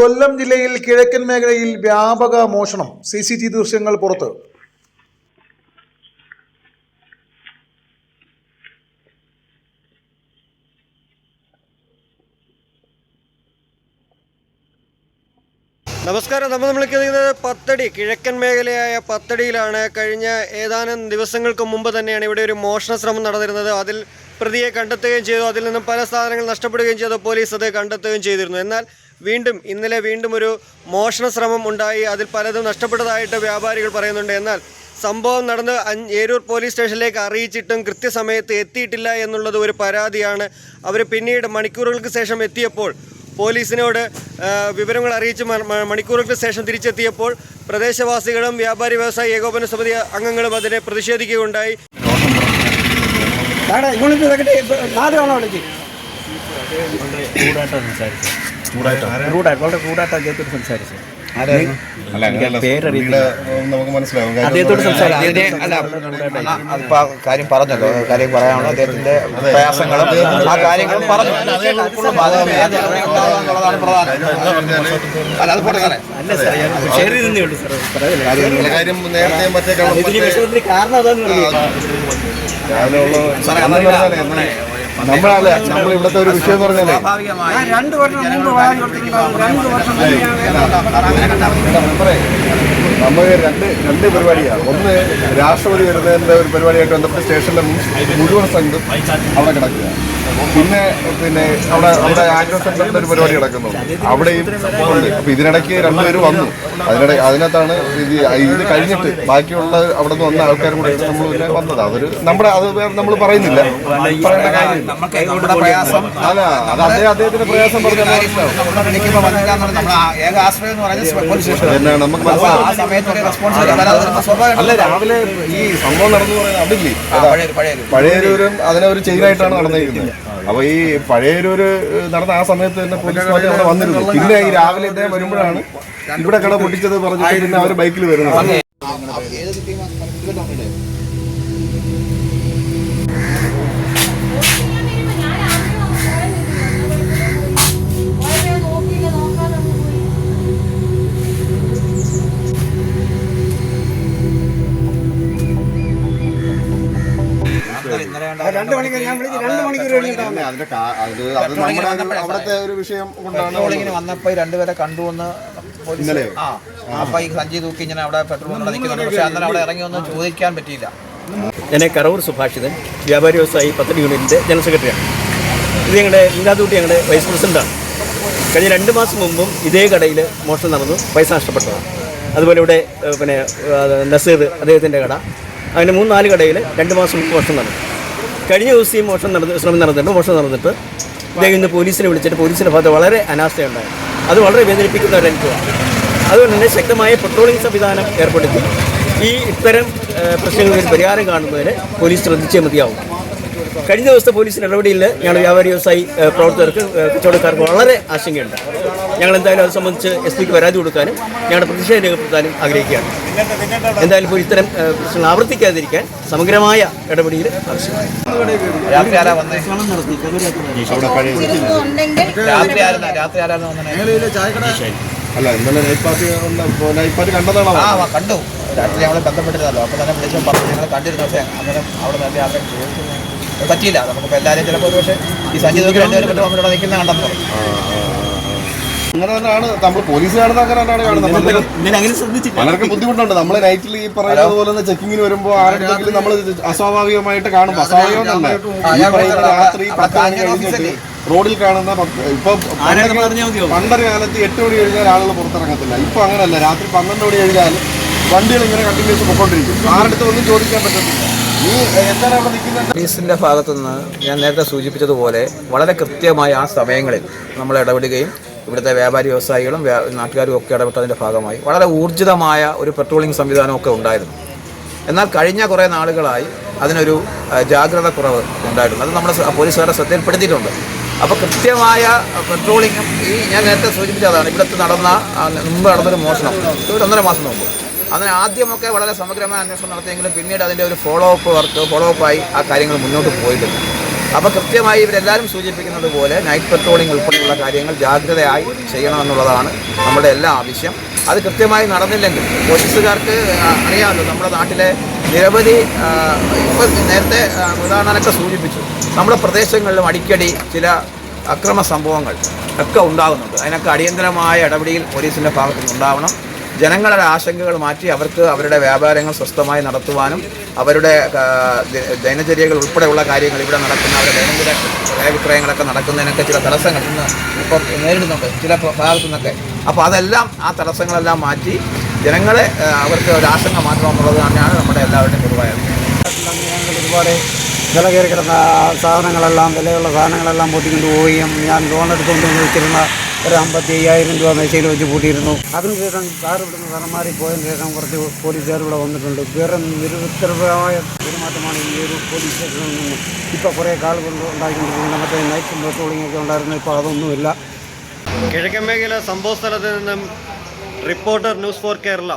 കൊല്ലം ജില്ലയിൽ കിഴക്കൻ മേഖലയിൽ വ്യാപക മോഷണം. സി സി ടി ദൃശ്യങ്ങൾ പുറത്ത്. നമസ്കാരം. നമ്മൾ വിളിക്കുന്നത് പത്തടി കിഴക്കൻ മേഖലയായ പത്തടിയിലാണ്. കഴിഞ്ഞ ഏതാനും ദിവസങ്ങൾക്ക് മുമ്പ് തന്നെയാണ് ഇവിടെ ഒരു മോഷണ ശ്രമം നടന്നിരുന്നത്. അതിൽ പ്രതിയെ കണ്ടെത്തുകയും ചെയ്തു. അതിൽ നിന്നും പല സാധനങ്ങൾ നഷ്ടപ്പെടുകയും ചെയ്തു. പോലീസ് അത് കണ്ടെത്തുകയും ചെയ്തിരുന്നു. എന്നാൽ വീണ്ടും ഇന്നലെ വീണ്ടും ഒരു മോഷണ ശ്രമം ഉണ്ടായി. അതിൽ പലതും നഷ്ടപ്പെട്ടതായിട്ട് വ്യാപാരികൾ പറയുന്നുണ്ട്. എന്നാൽ സംഭവം നടന്ന് ഏരൂർ പോലീസ് സ്റ്റേഷനിലേക്ക് അറിയിച്ചിട്ടും കൃത്യസമയത്ത് എത്തിയിട്ടില്ല എന്നുള്ളത് ഒരു പരാതിയാണ്. അവർ പിന്നീട് മണിക്കൂറുകൾക്ക് ശേഷം എത്തിയപ്പോൾ പോലീസിനോട് വിവരങ്ങൾ അറിയിച്ച് മണിക്കൂറുകൾക്ക് ശേഷം തിരിച്ചെത്തിയപ്പോൾ പ്രദേശവാസികളും വ്യാപാരി വ്യവസായ ഏകോപന സമിതി അംഗങ്ങളും അതിനെ പ്രതിഷേധിക്കുകയുണ്ടായി. നാല് തവണ വിളിച്ച് വളരെ അദ്ദേഹത്തോട് സംസാരിച്ചു. കാര്യം പറഞ്ഞല്ലോ. കാര്യം പറയാനുള്ള അദ്ദേഹത്തിന്റെ പ്രയാസങ്ങളും ആ കാര്യങ്ങളും പറഞ്ഞു. എന്നുള്ളതാണ് പ്രധാനം. അല്ല അത് പോട്ടെ കാരണം അതാണ് നമ്മളല്ല? നമ്മൾ ഇവിടുത്തെ ഒരു വിഷയം എന്ന് പറഞ്ഞാലേ. സ്വാഭാവികമായി രണ്ട് വർഷം മുമ്പ് രണ്ട് വർഷം നമ്മൾ രണ്ട് രണ്ട് പരിപാടിയാണ്. ഒന്ന് രാഷ്ട്രപതി വരുന്നതിന്റെ ഒരു പരിപാടിയായിട്ട് ബന്ധപ്പെട്ട് സ്റ്റേഷനിലെ മുഴുവൻ സംഘം അവിടെ കിടക്കുക പിന്നെ പിന്നെ അവിടെ അവിടെ ആഗ്രോ സെന്ററിന്റെ ഒരു പരിപാടി കിടക്കുന്നു അവിടെയും ഉണ്ട്. അപ്പൊ ഇതിനിടയ്ക്ക് രണ്ടുപേരും വന്നു. അതിനിടെ അതിനകത്താണ് ഇത് ഇത് കഴിഞ്ഞിട്ട് ബാക്കിയുള്ള അവിടെ നിന്ന് വന്ന ആൾക്കാരും കൂടെ നമ്മൾ പിന്നെ വന്നത്. അതൊരു നമ്മുടെ അത് നമ്മൾ പറയുന്നില്ല. പറയേണ്ട കാര്യമില്ല. നമുക്ക് നമ്മുടെ പ്രയാസം അദ്ദേഹത്തിന്റെ പ്രയാസം പറഞ്ഞാൽ മനസ്സിലാവും. നമ്മളെ വിളിക്കുമ്പോൾ വന്നില്ല നമ്മുടെ ഏക ആശ്രയം എന്ന് പറയുന്നത് പോലീസ് സ്റ്റേഷൻ ആ സമയത്ത് റെസ്പോൺസ് അല്ല രാവിലെ ഈ സംഭവം നടന്നു പറയുന്നത് അതില്ലേ? ആ, പഴയൊരു പഴയൊരു പഴയൊരും അതിനെ ഒരു ചെയിനായിട്ടാണ് നടന്നിരിക്കുന്നത്. അപ്പൊ ഈ പഴയരൂര് നടന്ന ആ സമയത്ത് തന്നെ പോലീസ് അവിടെ വന്നിരുന്നു. പിന്നെ ഈ രാവിലെ ഇദ്ദേഹം വരുമ്പോഴാണ് ഇവിടെ കട പൊട്ടിച്ചത് പറഞ്ഞിട്ട് പിന്നെ അവർ ബൈക്കിൽ വരുന്നത്. രണ്ട് മണിക്കൂർ ഞാൻ വിളിച്ചു രണ്ട് മണിക്കൂർ കഴിഞ്ഞിട്ടാണ് അതിന്റെ കാ- അത് അത് നമ്മുടെ അവിടുത്തെ ഒരു വിഷയം കൊണ്ടാണ് പെട്രോളിങ്ങിന് വന്നപ്പോൾ ഈ രണ്ടുപേരെ കണ്ടുവന്ന് പോലീസ് ഇന്നലെയോ? ആ അപ്പൊ ഈ സഞ്ജി തൂക്കി ഇങ്ങനെ അവിടെ പെട്രോൾ കൊണ്ട് നിൽക്കുന്നുണ്ട്. പക്ഷെ അന്നേരം അവിടെ ഇറങ്ങി ഒന്നും ചോദിക്കാൻ പറ്റിയില്ല. ഞാൻ കറവൂർ സുഭാഷിതൻ വ്യാപാരി വ്യവസായി പത്തടി യൂണിറ്റിന്റെ ജനറൽ സെക്രട്ടറിയാണ്. ഇത് ഞങ്ങളുടെ ഇന്ദാദൂട്ടി ഞങ്ങളുടെ വൈസ് പ്രസിഡന്റാണ്. കഴിഞ്ഞ രണ്ട് മാസം മുമ്പും ഇതേ കടയിൽ മോഷണം നടന്നു പൈസ നഷ്ടപ്പെട്ടതാണ്. അതുപോലെ ഇവിടെ ഏഹ്, പിന്നെ ഏഹ്, നസീർ അദ്ദേഹത്തിന്റെ കട. അങ്ങനെ മൂന്ന് നാല് കടയിൽ രണ്ട് മാസം മുമ്പ് മോഷണം നടന്നു. കഴിഞ്ഞ ദിവസം ഈ മോഷണം നടന്ന് ശ്രമം നടന്നിട്ട് മോഷണം നടന്നിട്ട് ഇദ്ദേഹം ഇന്ന് പോലീസിനെ വിളിച്ചിട്ട് പോലീസിന്റെ ഭാഗത്ത് വളരെ അനാസ്ഥയുണ്ടായി അത് വളരെ വേദനിപ്പിക്കുന്ന ഒരു അനുഭവമാണ്. അതുകൊണ്ട് തന്നെ ശക്തമായ പെട്രോളിംഗ് സംവിധാനം ഏർപ്പെടുത്തി ഈ ഇത്തരം പ്രശ്നങ്ങളിൽ പരിഹാരം കാണുന്നതിന് പോലീസ് ശ്രദ്ധിച്ചേ മതിയാവും. കഴിഞ്ഞ ദിവസത്തെ പോലീസിന്റെ നടപടിയിൽ ഞങ്ങൾ വ്യാപാരി വ്യവസായി പ്രവർത്തകർക്ക് കച്ചവടക്കാർക്ക് വളരെ ആശങ്കയുണ്ട്. ഞങ്ങൾ എന്തായാലും അത് സംബന്ധിച്ച് എസ് പിക്ക് പരാതി കൊടുക്കാനും ഞങ്ങളുടെ പ്രതിഷേധം രേഖപ്പെടുത്താനും ആഗ്രഹിക്കുകയാണ്. എന്തായാലും ഇപ്പോൾ ഇത്തരം പ്രശ്നങ്ങൾ ആവർത്തിക്കാതിരിക്കാൻ സമഗ്രമായ ഇടപെടൽ ആവശ്യമാണ് രാത്രി ആരാ വന്നേ? അവിടെ പഴയ രാത്രി ആരാ രാത്രി ആരാ വന്നേ? അല്ല ഇന്നലെ നൈറ്റ് പാർട്ടി നൈറ്റ് പാർട്ടി കണ്ടതാണോ? ആ കണ്ടു. രാത്രി ബന്ധപ്പെട്ടിരുന്നല്ലോ. അപ്പോൾ തന്നെ വിളിച്ചു പറഞ്ഞു. ഞങ്ങൾ കണ്ടിരുന്നു. പക്ഷേ അങ്ങനെ അവിടെ നല്ല ആരെ പറ്റിയില്ല. നമുക്കിപ്പോൾ എല്ലാവരും ചിലപ്പോൾ ഒരു പക്ഷേ ഈ സഞ്ജി നോക്കി രണ്ടുപേരും കിട്ടുമ്പോൾ പമ്പിലൂടെ നിൽക്കുന്ന കണ്ടെന്നു അങ്ങനെ തന്നെയാണ്. നമ്മൾ പോലീസ് കാണുന്നത് അങ്ങനെ തന്നെയാണ് കാണുന്നത്. പലർക്കും അങ്ങനെ ശ്രദ്ധിച്ചില്ല പലർക്കും ബുദ്ധിമുട്ടുണ്ട്. നമ്മൾ നൈറ്റിൽ ഈ പറയുന്നത് പോലെ ചെക്കിങ്ങിന് വരുമ്പോൾ ആരെങ്കിലും നമ്മൾ അസ്വാഭാവികമായിട്ട് കാണും. അസ്വാഭാവികമല്ല രാത്രി പത്ത് മണി കഴിഞ്ഞിട്ട് റോഡിൽ കാണുന്ന ഇപ്പൊ? പണ്ടൊരു കാലത്ത് എട്ട് മണി കഴിഞ്ഞാൽ ആളുകൾ പുറത്തിറങ്ങത്തില്ല. ഇപ്പൊ അങ്ങനല്ല. രാത്രി പന്ത്രണ്ട് മണി കഴിഞ്ഞാൽ വണ്ടികൾ ഇങ്ങനെ കണ്ടിന്യൂസ് പൊക്കോണ്ടിരിക്കും. ആരുടെ ഒന്നും ചോദിക്കാൻ പറ്റത്തില്ല. പോലീസിന്റെ ഭാഗത്തുനിന്ന് ഞാൻ നേരത്തെ സൂചിപ്പിച്ചതുപോലെ വളരെ കൃത്യമായി ആ സമയങ്ങളിൽ നമ്മൾ ഇടപെടുകയും ഇവിടുത്തെ വ്യാപാരി വ്യവസായികളും നാട്ടുകാരും ഒക്കെ ഇടപെട്ടതിന്റെ ഭാഗമായി. വളരെ ഊർജിതമായ ഒരു പെട്രോളിംഗ് സംവിധാനമൊക്കെ ഉണ്ടായിരുന്നു. എന്നാൽ കഴിഞ്ഞ കുറേ നാളുകളായി അതിനൊരു ജാഗ്രത കുറവ് ഉണ്ടായിട്ടുണ്ട്. അത് നമ്മുടെ പോലീസുകാരെ ശ്രദ്ധയിൽപ്പെടുത്തിയിട്ടുണ്ട്. അപ്പോൾ കൃത്യമായ പെട്രോളിങ്ങും ഈ ഞാൻ നേരത്തെ സൂചിപ്പിച്ചതാണ് ഇവിടുത്തെ നടന്ന മുമ്പ് നടന്നൊരു മോഷണം. ഒരു ഒന്നര മാസം മുമ്പ്. അതിന് ആദ്യമൊക്കെ വളരെ സമഗ്രമായ അന്വേഷണം നടത്തിയെങ്കിലും പിന്നീട് അതിന്റെ ഒരു ഫോളോ അപ്പ് വർക്ക് ഫോളോ അപ്പായി ആ കാര്യങ്ങൾ മുന്നോട്ട് പോയിട്ടില്ല. അപ്പോൾ കൃത്യമായി ഇവരെല്ലാവരും സൂചിപ്പിക്കുന്നത് പോലെ നൈറ്റ് പെട്രോളിംഗ് ഉൾപ്പെടെയുള്ള കാര്യങ്ങൾ ജാഗ്രതയായി ചെയ്യണമെന്നുള്ളതാണ് നമ്മുടെ എല്ലാ ആവശ്യം. അത് കൃത്യമായി നടന്നില്ലെങ്കിൽ പോലീസുകാർക്ക് അറിയാമല്ലോ നമ്മുടെ നാട്ടിലെ നിരവധി ഇപ്പോൾ നേരത്തെ ഉദാഹരണമൊക്കെ സൂചിപ്പിച്ചു. നമ്മുടെ പ്രദേശങ്ങളിലും അടിക്കടി ചില അക്രമ സംഭവങ്ങൾ ഒക്കെ ഉണ്ടാകുന്നുണ്ട്. അതിനൊക്കെ അടിയന്തരമായ ഇടപെടൽ പോലീസിന്റെ ഭാഗത്തുനിന്ന് നിന്നുണ്ടാവണം ജനങ്ങളുടെ ആശങ്കകൾ മാറ്റി അവർക്ക് അവരുടെ വ്യാപാരങ്ങൾ സ്വസ്ഥമായി നടത്തുവാനും അവരുടെ ദൈനചര്യകൾ ഉൾപ്പെടെയുള്ള കാര്യങ്ങൾ ഇവിടെ നടക്കുന്ന അവരുടെ ദൈനംദിന ക്രയവിക്രയങ്ങളൊക്കെ നടക്കുന്നതിനൊക്കെ ചില തടസ്സങ്ങൾ ഇന്ന് ഇപ്പോൾ നേരിടുന്നുണ്ട് ചില ഭാഗത്തു നിന്നൊക്കെ. അപ്പോൾ അതെല്ലാം ആ തടസ്സങ്ങളെല്ലാം മാറ്റി ജനങ്ങളെ അവർക്ക് ഒരു ആശങ്ക മാറ്റണമെന്നുള്ളത് തന്നെയാണ് നമ്മുടെ എല്ലാവരുടെയും ഞങ്ങൾ ഒരുപാട് വില കയറി കിടന്ന സാധനങ്ങളെല്ലാം വിലയുള്ള സാധനങ്ങളെല്ലാം പൊട്ടിക്കൊണ്ട് പോവുകയും ഞാൻ ലോൺ എടുത്തുകൊണ്ട് വെച്ചിരുന്ന ഒരു അമ്പത്തി അയ്യായിരം രൂപ മേശയിൽ വെച്ച് കൂട്ടിയിരുന്നു അതിനുശേഷം കാർ ഇവിടുന്ന് സ്ഥലം മാറി പോയതിന് ശേഷം കുറച്ച് പോലീസുകാർ ഇവിടെ വന്നിട്ടുണ്ട്. വേറെ നിരുത്തരമായ പെരുമാറ്റമാണ് ഈ ഒരു പോലീസ് സ്റ്റേഷനിൽ നിന്ന് ഇപ്പോൾ കുറേ കാൾ കൊണ്ട് ഉണ്ടാക്കിക്കൊണ്ടിരിക്കുന്നത് മറ്റേ നൈറ്റ് പെട്രോളിംഗ് ഒക്കെ ഉണ്ടായിരുന്നു. ഇപ്പോൾ അതൊന്നുമില്ല. കിഴക്കൻ മേഖല സംഭവ സ്ഥലത്ത് നിന്നും റിപ്പോർട്ടർ ന്യൂസ് ഫോർ കേരള